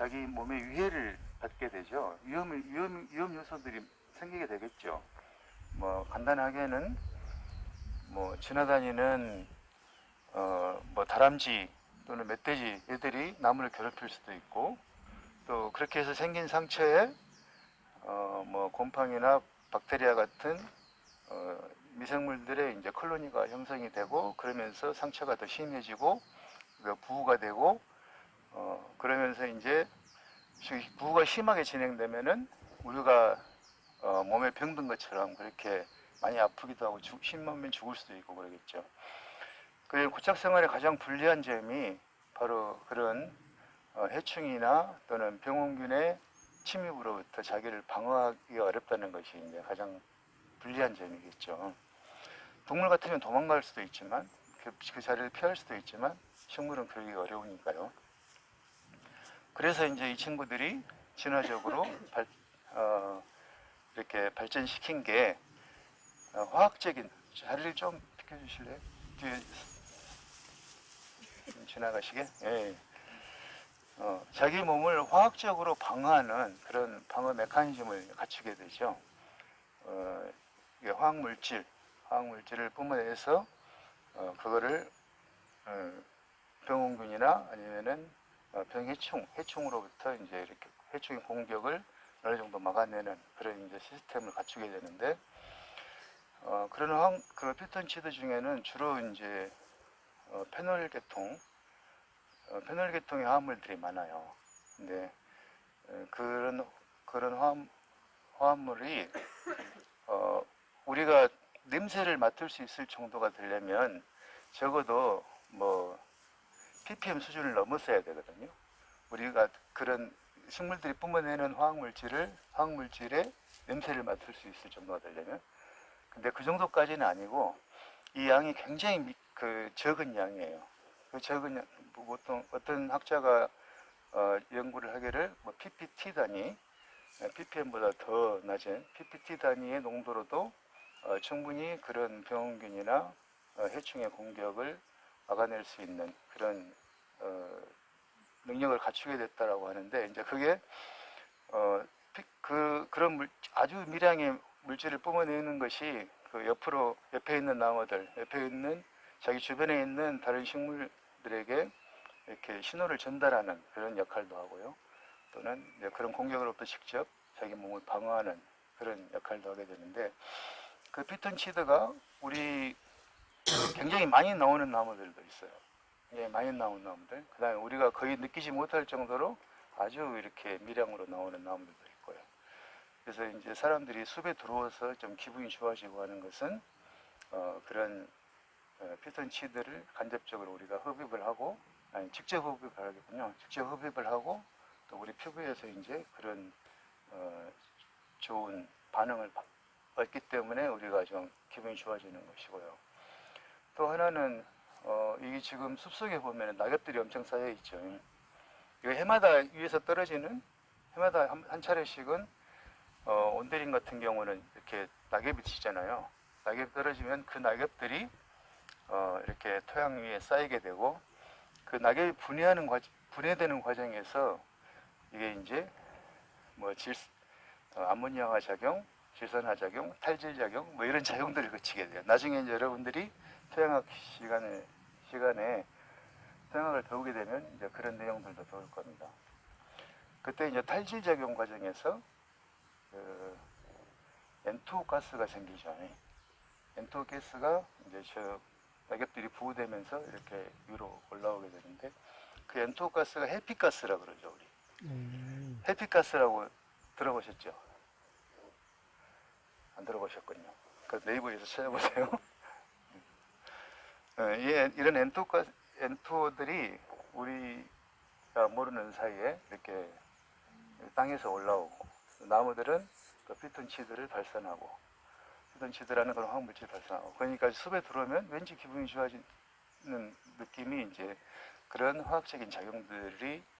자기 몸에 위해를 받게 되죠. 위험, 위험, 위험 요소들이 생기게 되겠죠. 뭐 간단하게는 뭐 지나다니는 어, 뭐 다람쥐 또는 멧돼지 애들이 나무를 괴롭힐 수도 있고 또 그렇게 해서 생긴 상처에 어, 뭐 곰팡이나 박테리아 같은 어, 미생물들의 이제 콜로니가 형성이 되고 그러면서 상처가 더 심해지고 그 부후가 되고 어, 그러면서 이제 시- 부후가 심하게 진행되면은 우리가 어, 몸에 병든 것처럼 그렇게 많이 아프기도 하고 죽, 심하면 죽을 수도 있고 그러겠죠. 그 고착 생활의 가장 불리한 점이 바로 그런 어, 해충이나 또는 병원균의 침입으로부터 자기를 방어하기 어렵다는 것이 이제 가장 불리한 점이겠죠. 동물 같으면 도망갈 수도 있지만 그, 그 자리를 피할 수도 있지만 식물은 그러기 어려우니까요. 그래서 이제 이 친구들이 진화적으로 발, 어, 이렇게 발전시킨 게 어, 화학적인 자리를 좀 비켜주실래요? 뒤에 좀 지나가시게. 예. 어, 자기 몸을 화학적으로 방어하는 그런 방어 메커니즘을 갖추게 되죠. 어, 화학 물질, 화학 물질을 뿜어내서 어, 그거를 어, 병원균이나 아니면은 어, 병해충, 해충으로부터 이제 이렇게 해충의 공격을 어느 정도 막아내는 그런 이제 시스템을 갖추게 되는데 어, 그런 황, 그 피톤치드 중에는 주로 이제 어, 페놀 계통, 어, 페놀 계통의 화합물들이 많아요. 근데 어, 그런 그런 화합, 화합물이 어, 우리가 냄새를 맡을 수 있을 정도가 되려면 적어도 뭐 ppm 수준을 넘었어야 되거든요. 우리가 그런 식물들이 뿜어내는 화학물질을 화학물질의 냄새를 맡을 수 있을 정도가 되려면 근데 그 정도까지는 아니고 이 양이 굉장히 미- 그 적은 양이에요. 그 적은 양, 뭐 보통 어떤 학자가 어, 연구를 하기를 뭐 PPT 단위, ppm보다 더 낮은 PPT 단위의 농도로도 어, 충분히 그런 병원균이나 어, 해충의 공격을 막아낼 수 있는 그런 어, 능력을 갖추게 됐다라고 하는데 이제 그게 어, 피- 그 그런 물, 아주 미량의 물질을 뿜어내는 것이 그 옆으로 옆에 있는 나무들, 옆에 있는 자기 주변에 있는 다른 식물들에게 이렇게 신호를 전달하는 그런 역할도 하고요. 또는 이제 그런 공격으로부터 직접 자기 몸을 방어하는 그런 역할도 하게 되는데 그 피톤치드가 우리 굉장히 많이 나오는 나무들도 있어요. 굉장히 많이 나오는 나무들. 그 다음에 우리가 거의 느끼지 못할 정도로 아주 이렇게 미량으로 나오는 나무들도 있고요. 그래서 이제 사람들이 숲에 들어와서 좀 기분이 좋아지고 하는 것은 어, 그런 어, 피톤치드를 간접적으로 우리가 흡입을 하고 아니 직접 흡입을 하겠군요. 직접 흡입을 하고 또 우리 피부에서 이제 그런 어, 좋은 반응을 받- 얻기 때문에 우리가 좀 기분이 좋아지는 것이고요. 또 하나는 어, 이게 지금 숲속에 보면 낙엽들이 엄청 쌓여 있죠. 이거 해마다 위에서 떨어지는 해마다 한, 한 차례씩은 어, 온데린 같은 경우는 이렇게 낙엽이 치잖아요. 낙엽이 떨어지면 그 낙엽들이 어, 이렇게 토양 위에 쌓이게 되고 그 낙엽이 분해하는 과 분해되는 과정에서 이게 이제 뭐 질, 어, 암모니아화 작용, 질산화 작용, 탈질 작용 뭐 이런 작용들을 거치게 돼요. 나중에 이제 여러분들이 토양학 시간에 시간에 토양학을 배우게 되면 이제 그런 내용들도 배울 겁니다. 그때 이제 탈질 작용 과정에서 그 N2 가스가 생기죠. N2 가스가 이제 저 낙엽들이 부으되면서 이렇게 위로 올라오게 되는데 그 N2 가스가 해피 가스라 그러죠 우리. 음, 해피 가스라고 들어보셨죠? 안 들어보셨군요. 그 네이버에서 찾아보세요. 어, 이, 이런 엔토가, 엔토들이 우리가 모르는 사이에 이렇게 땅에서 올라오고 나무들은 그 피톤치드를 발산하고 피톤치드라는 그런 화학물질을 발산하고 그러니까 숲에 들어오면 왠지 기분이 좋아지는 느낌이 이제 그런 화학적인 작용들이